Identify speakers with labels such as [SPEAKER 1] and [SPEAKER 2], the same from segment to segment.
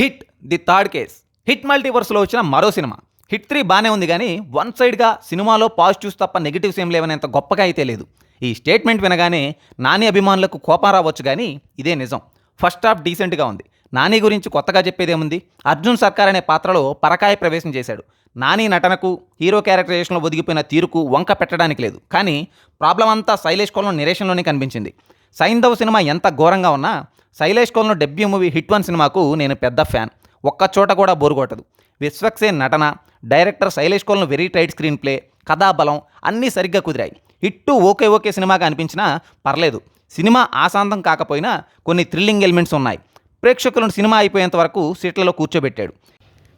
[SPEAKER 1] Hit the third case. Hit మల్టీవర్స్లో వచ్చిన మరో cinema. Hit three బాగానే ఉంది కానీ వన్ సైడ్గా సినిమాలో పాజిటివ్స్ తప్ప నెగిటివ్స్ ఏం లేవనేంత గొప్పగా అయితే లేదు. ఈ స్టేట్మెంట్ వినగానే నాని అభిమానులకు కోపం రావచ్చు కానీ ఇదే నిజం. ఫస్ట్ హాఫ్ డీసెంట్గా ఉంది. నాని గురించి కొత్తగా చెప్పేదేముంది? అర్జున్ సర్కార్ అనే పాత్రలో పరకాయ ప్రవేశం చేశాడు. నాని నటనకు హీరో క్యారెక్టరైజేషన్లో ఒదిగిపోయిన తీరుకు వంక పెట్టడానికి లేదు. కానీ ప్రాబ్లం అంతా శైలేష్ కోలం నిరేషన్లోనే కనిపించింది. సైంధవ్ సినిమా ఎంత ఘోరంగా ఉన్నా Shailesh Kolanu debut movie hit one సినిమాకు నేను పెద్ద ఫ్యాన్. ఒక్క చోట కూడా బోరు కొట్టదు. విశ్వక్సేన్ నటన director Shailesh Kolanu very tight screenplay కథాబలం అన్నీ సరిగ్గా కుదిరాయి. హిట్టు ఓకే ఓకే సినిమాగా అనిపించినా పర్లేదు. సినిమా ఆశాంతం కాకపోయినా కొన్ని థ్రిల్లింగ్ ఎలిమెంట్స్ ఉన్నాయి. ప్రేక్షకులను సినిమా అయిపోయేంత వరకు సీట్లలో కూర్చోబెట్టాడు.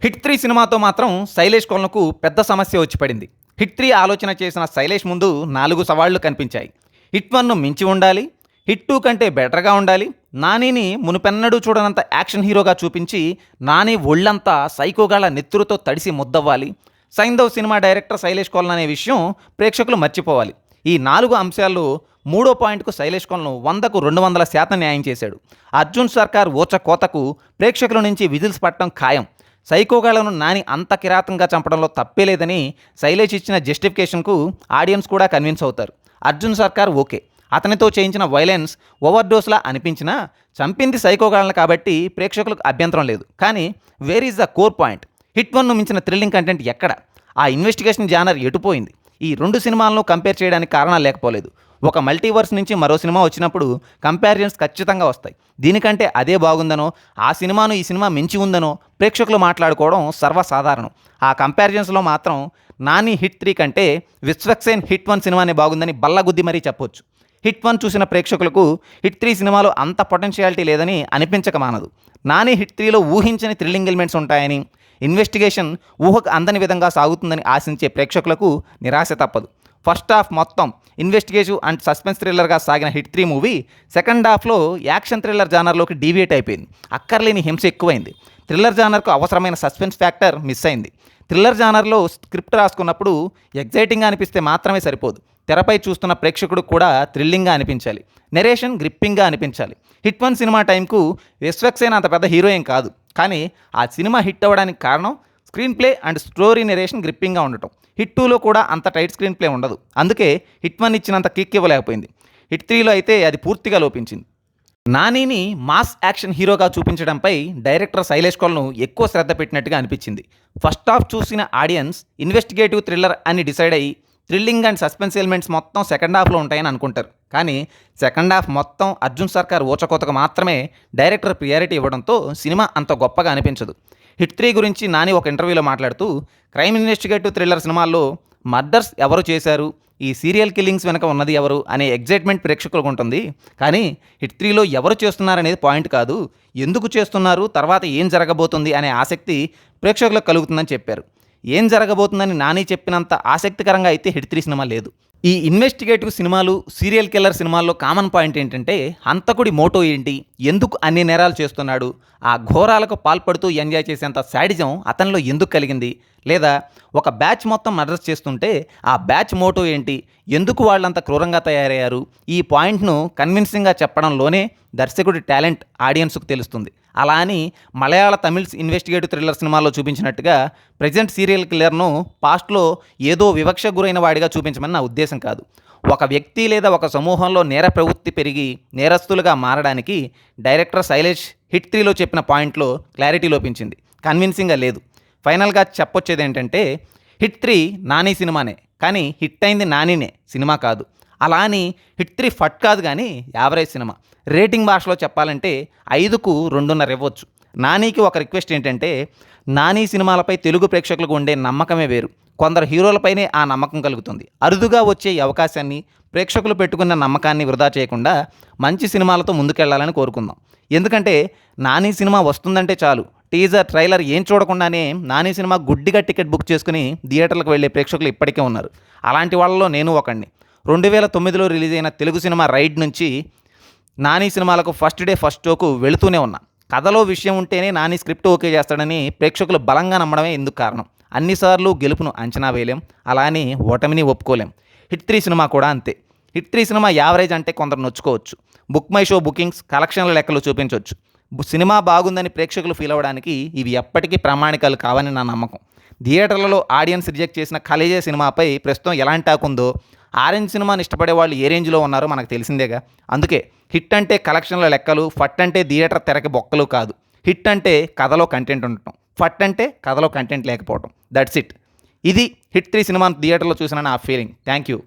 [SPEAKER 1] హిట్ త్రీ సినిమాతో మాత్రం శైలేష్ కోల్నకు పెద్ద సమస్య వచ్చి పడింది. హిట్ త్రీ ఆలోచన చేసిన శైలేష్ ముందు నాలుగు సవాళ్ళు కనిపించాయి. హిట్ వన్ను మించి ఉండాలి హిట్ టూ కంటే బెటర్గా ఉండాలి. నానిని మునుపెన్నడూ చూడనంత యాక్షన్ హీరోగా చూపించి నాని ఒళ్ళంతా సైకోగాళ్ళ నెత్తురుతో తడిసి ముద్దవ్వాలి. సైంధవ్ సినిమా డైరెక్టర్ శైలేష్ కోలన్ అనే విషయం ప్రేక్షకులు మర్చిపోవాలి. ఈ నాలుగు అంశాల్లో మూడో పాయింట్కు శైలేష్ కోలను వందకు రెండు వందల శాతం న్యాయం చేశాడు. అర్జున్ సర్కార్ ఓచ కోతకు ప్రేక్షకుల నుంచి విజిల్స్ పట్టడం ఖాయం. సైకోగాళ్ళను నాని అంత కిరాతంగా చంపడంలో తప్పే లేదని శైలేష్ ఇచ్చిన జస్టిఫికేషన్కు ఆడియన్స్ కూడా కన్విన్స్ అవుతారు. అర్జున్ సర్కార్ ఓకే. అతనితో చేయించిన వైలెన్స్ ఓవర్ డోస్లా అనిపించినా చంపింది సైకోగాలను కాబట్టి ప్రేక్షకులకు అభ్యంతరం లేదు. కానీ where is the core point hit వన్ను మించిన థ్రిల్లింగ్ కంటెంట్ ఎక్కడ? ఆ ఇన్వెస్టిగేషన్ జానర్ ఎటుపోయింది? ఈ రెండు సినిమాలను కంపేర్ చేయడానికి కారణాలు లేకపోలేదు. ఒక మల్టీవర్స్ నుంచి మరో సినిమా వచ్చినప్పుడు కంపారిజన్స్ ఖచ్చితంగా వస్తాయి. దీనికంటే అదే బాగుందనో ఆ సినిమాను ఈ సినిమా మించి ఉందనో ప్రేక్షకులు మాట్లాడుకోవడం సర్వసాధారణం. ఆ కంపారిజన్స్లో మాత్రం నాని హిట్ త్రీ కంటే విశ్వక్సేన్ హిట్ వన్ సినిమానే బాగుందని బల్లగుద్ది మరీ చెప్పొచ్చు. హిట్ వన్ చూసిన ప్రేక్షకులకు హిట్ త్రీ సినిమాలో అంత పొటెన్షియాలిటీ లేదని అనిపించక మానదు నాని హిట్ త్రీలో ఊహించని థ్రిల్లింగ్ ఎలిమెంట్స్ ఉంటాయని ఇన్వెస్టిగేషన్ ఊహకు అందని విధంగా సాగుతుందని ఆశించే ప్రేక్షకులకు నిరాశ తప్పదు. ఫస్ట్ హాఫ్ మొత్తం ఇన్వెస్టిగేటివ్ అండ్ సస్పెన్స్ థ్రిల్లర్గా సాగిన హిట్ త్రీ మూవీ సెకండ్ హాఫ్లో యాక్షన్ థ్రిల్లర్ జానర్లోకి డీవియేట్ అయిపోయింది. అక్కర్లేని హింస ఎక్కువైంది. థ్రిల్లర్ జానర్కు అవసరమైన సస్పెన్స్ ఫ్యాక్టర్ మిస్ అయింది. థ్రిల్లర్ జానర్లో స్క్రిప్ట్ రాసుకున్నప్పుడు ఎగ్జైటింగ్గా అనిపిస్తే మాత్రమే సరిపోదు. తెరపై చూస్తున్న ప్రేక్షకుడు కూడా థ్రిల్లింగ్గా అనిపించాలి. నెరేషన్ గ్రిప్పింగ్గా అనిపించాలి. హిట్ వన్ సినిమా టైంకు విశ్వక్సేన్ అంత పెద్ద హీరోయిన్ కాదు. కానీ ఆ సినిమా హిట్ అవ్వడానికి కారణం screenplay and story narration గ్రిప్పింగ్గా ఉండటం. హిట్ టూలో కూడా అంత టైట్ స్క్రీన్ ప్లే ఉండదు. అందుకే హిట్ వన్ ఇచ్చినంత కిక్ ఇవ్వలేకపోయింది. హిట్ త్రీలో అయితే అది పూర్తిగా లోపించింది. నానిని మాస్ యాక్షన్ హీరోగా చూపించడంపై డైరెక్టర్ శైలేష్ కోల్ను ఎక్కువ శ్రద్ధ పెట్టినట్టుగా అనిపించింది. ఫస్ట్ హాఫ్ చూసిన ఆడియన్స్ ఇన్వెస్టిగేటివ్ థ్రిల్లర్ అని డిసైడ్ అయ్యి థ్రిల్లింగ్ అండ్ సస్పెన్స్ ఎలిమెంట్స్ మొత్తం సెకండ్ హాఫ్లో ఉంటాయని అనుకుంటారు. కానీ సెకండ్ హాఫ్ మొత్తం అర్జున్ సర్కార్ ఓచకోతకు మాత్రమే డైరెక్టర్ ప్రియారిటీ ఇవ్వడంతో సినిమా అంత గొప్పగా అనిపించదు. హిట్ త్రీ గురించి నాని ఒక ఇంటర్వ్యూలో మాట్లాడుతూ క్రైమ్ ఇన్వెస్టిగేటివ్ థ్రిల్లర్ సినిమాల్లో మర్డర్స్ ఎవరు చేశారు? ఈ సీరియల్ కిల్లింగ్స్ వెనక ఉన్నది ఎవరు? అనే ఎగ్జైట్మెంట్ ప్రేక్షకులకు ఉంటుంది. కానీ హిట్ త్రీలో ఎవరు చేస్తున్నారనేది పాయింట్ కాదు. ఎందుకు చేస్తున్నారు? తర్వాత ఏం జరగబోతుంది? అనే ఆసక్తి ప్రేక్షకులకు కలుగుతుందని చెప్పారు. ఏం జరగబోతుందని నాని చెప్పినంత ఆసక్తికరంగా అయితే హిట్ త్రీ సినిమా లేదు. ఈ ఇన్వెస్టిగేటివ్ సినిమాలు సీరియల్ కిల్లర్ సినిమాల్లో కామన్ పాయింట్ ఏంటంటే హంతకుడి మోటో ఏంటి ఎందుకు అన్ని నేరాలు చేస్తున్నాడు ఆ ఘోరాలకు పాల్పడుతూ ఎంజాయ్ చేసేంత శాడిజం అతనిలో ఎందుకు కలిగింది? లేదా ఒక బ్యాచ్ మొత్తం మర్డర్స్ చేస్తుంటే ఆ బ్యాచ్ మోటో ఏంటి ఎందుకు వాళ్ళంత క్రూరంగా తయారయ్యారు? ఈ పాయింట్ను కన్విన్సింగ్గా చెప్పడంలోనే దర్శకుడి టాలెంట్ ఆడియన్స్కు తెలుస్తుంది. అలా అని మలయాళ తమిళ్ ఇన్వెస్టిగేటివ్ థ్రిల్లర్ సినిమాల్లో చూపించినట్టుగా ప్రజెంట్ సీరియల్ కిల్లర్ను పాస్ట్లో ఏదో వివక్ష గురైన వాడిగా చూపించమని నా ఉద్దేశం. కాదు. ఒక వ్యక్తి లేదా ఒక సమూహంలో నేర ప్రవృత్తి పెరిగి నేరస్తులుగా మారడానికి డైరెక్టర్ శైలేష్ హిట్ త్రీలో చెప్పిన పాయింట్లో క్లారిటీ లోపించింది. కన్విన్సింగ్గా లేదు. ఫైనల్గా చెప్పొచ్చేది ఏంటంటే హిట్ త్రీ నాని సినిమానే కానీ హిట్ అయింది నానినే సినిమా కాదు. అలా అని హిట్ త్రీ ఫట్ కాదు కానీ యావరేజ్ సినిమా. రేటింగ్ భాషలో చెప్పాలంటే ఐదుకు రెండున్నర ఇవ్వచ్చు. నానీకి ఒక రిక్వెస్ట్ ఏంటంటే నాని సినిమాలపై తెలుగు ప్రేక్షకులకు ఉండే నమ్మకమే వేరు. కొందరు హీరోలపైనే ఆ నమ్మకం కలుగుతుంది. అరుదుగా వచ్చే ఈ అవకాశాన్ని ప్రేక్షకులు పెట్టుకున్న నమ్మకాన్ని వృధా చేయకుండా మంచి సినిమాలతో ముందుకెళ్ళాలని కోరుకుందాం. ఎందుకంటే నాని సినిమా వస్తుందంటే చాలు. టీజర్ ట్రైలర్ ఏం చూడకుండానే నాని సినిమా గుడ్డిగా టికెట్ బుక్ చేసుకుని థియేటర్లకు వెళ్ళే ప్రేక్షకులు ఇప్పటికే ఉన్నారు. అలాంటి వాళ్ళలో నేను ఒకడిని రెండు వేల తొమ్మిదిలో రిలీజ్ అయిన తెలుగు సినిమా రైడ్ నుంచి నాని సినిమాలకు ఫస్ట్ డే ఫస్ట్ షోకు వెళుతూనే ఉన్నా. కథలో విషయం ఉంటేనే నాని స్క్రిప్ట్ ఓకే చేస్తాడని ప్రేక్షకులు బలంగా నమ్మడమే ఎందుకు కారణం. అన్నిసార్లు గెలుపును అంచనా వేయలేం అలా అని ఓటమిని ఒప్పుకోలేం. హిట్ త్రీ సినిమా కూడా అంతే. హిట్ త్రీ సినిమా యావరేజ్ అంటే కొందరు నొచ్చుకోవచ్చు. బుక్ మై షో బుకింగ్స్ కలెక్షన్ల లెక్కలు చూపించవచ్చు సినిమా బాగుందని ప్రేక్షకులు ఫీల్ అవ్వడానికి ఇవి ఎప్పటికీ ప్రామాణికాలు కావని నా నమ్మకం. థియేటర్లలో ఆడియన్స్ రిజెక్ట్ చేసిన కలేజే సినిమాపై ప్రస్తుతం ఎలాంటి టాక్ ఉందో ఆరెంజ్ సినిమాని ఇష్టపడే వాళ్ళు ఏ రేంజ్లో ఉన్నారో మనకు తెలిసిందేగా. అందుకే హిట్ అంటే కలెక్షన్ల లెక్కలు ఫట్ అంటే థియేటర్ తెరకి బొక్కలు కాదు. హిట్ అంటే కథలో కంటెంట్ ఉండటం ఫట్ అంటే కథలో కంటెంట్ లేకపోవడం దట్స్ ఇట్ ఇది హిట్ త్రీ సినిమా థియేటర్లో చూసిన నా ఫీలింగ్ థ్యాంక్ యూ